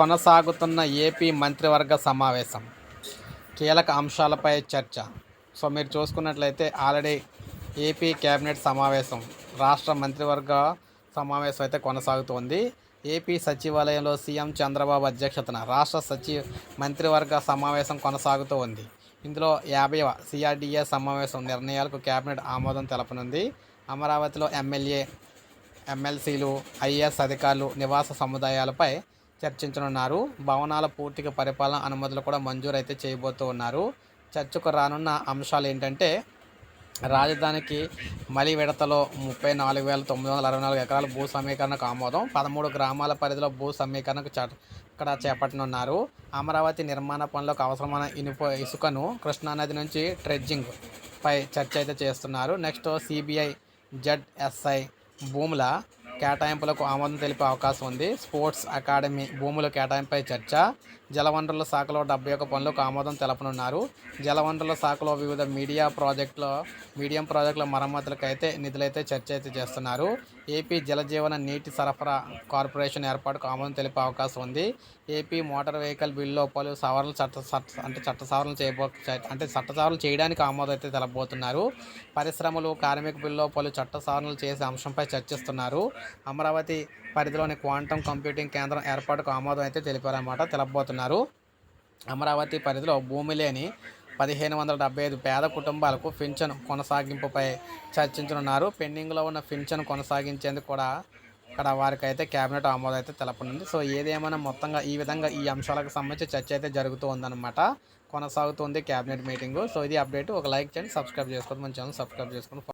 కొనసాగుతున్న ఏపీ మంత్రివర్గ సమావేశం. కీలక అంశాలపై చర్చ. సో మీరు చూసుకున్నట్లయితే ఆల్రెడీ ఏపీ కేబినెట్ సమావేశం రాష్ట్ర మంత్రివర్గ సమావేశం అయితే కొనసాగుతోంది. ఏపీ సచివాలయంలో సీఎం చంద్రబాబు అధ్యక్షతన రాష్ట్ర సచివ మంత్రివర్గ సమావేశం కొనసాగుతూ ఉంది ఇందులో యాభైవ సిఆర్డీఏ సమావేశం నిర్ణయాలకు కేబినెట్ ఆమోదం తెలపనుంది. అమరావతిలో ఎమ్మెల్యే ఎమ్మెల్సీలు ఐఏఎస్ అధికారులు నివాస సముదాయాలపై చర్చించనున్నారు. భవనాల పూర్తిగా పరిపాలన అనుమతులు కూడా మంజూరు అయితే చేయబోతూ ఉన్నారు. చర్చకు రానున్న అంశాలు ఏంటంటే రాజధానికి మలి విడతలో ముప్పై నాలుగు వేల తొమ్మిది వందల అరవై నాలుగు ఎకరాల భూ సమీకరణకు ఆమోదం. పదమూడు గ్రామాల పరిధిలో భూ సమీకరణకు ఇక్కడ చేపట్టనున్నారు. అమరావతి నిర్మాణ పనులకు అవసరమైన ఇనుప ఇసుకను కృష్ణానది నుంచి ట్రెడ్జింగ్ పై చర్చ అయితే చేస్తున్నారు. నెక్స్ట్ సిబిఐ జెడ్ఎస్ఐ భూముల కేటాయింపులకు ఆమోదం తెలిపే అవకాశం ఉంది. స్పోర్ట్స్ అకాడమీ భూముల కేటాయింపై చర్చ. జలవనరుల శాఖలో డెబ్బై ఒక్క పనులకు ఆమోదం తెలపనున్నారు. జలవనరుల శాఖలో వివిధ మీడియా ప్రాజెక్టుల మీడియం ప్రాజెక్టుల మరమ్మతులకైతే నిధులైతే చర్చ అయితే చేస్తున్నారు. ఏపీ జలజీవన నీటి సరఫరా కార్పొరేషన్ ఏర్పాటుకు ఆమోదం తెలిపే అవకాశం ఉంది. ఏపీ మోటార్ వెహికల్ బిల్లులో పలు సవరణలు చట్ట అంటే చట్ట సవరణలు చేయబో అంటే చట్ట సవరణలు చేయడానికి ఆమోదం అయితే తెలపబోతున్నారు పరిశ్రమలు కార్మిక బిల్లులో పలు చట్ట సవరణలు చేసే అంశంపై చర్చిస్తున్నారు. అమరావతి పరిధిలోని క్వాంటమ్ కంప్యూటింగ్ కేంద్రం ఏర్పాటుకు ఆమోదం అయితే తెలిపారన్నమాట. తెలపబోతున్నారు. అమరావతి పరిధిలో భూమి లేని పదిహేను వందల డెబ్బై ఐదు పేద కుటుంబాలకు పింఛను కొనసాగింపుపై చర్చించనున్నారు. పెండింగ్లో ఉన్న పింఛను కొనసాగించేందుకు కూడా అక్కడ వారికి అయితే క్యాబినెట్ ఆమోదం అయితే తెలపనుంది. సో ఏదేమైనా మొత్తంగా ఈ విధంగా ఈ అంశాలకు సంబంధించి చర్చ అయితే జరుగుతూ ఉందన్నమాట కొనసాగుతుంది క్యాబినెట్ మీటింగ్. సో ఇది అప్డేట్. ఒక లైక్ చేయండి సబ్స్క్రైబ్ చేసుకోండి. మన ఛానల్ సబ్స్క్రైబ్ చేసుకొని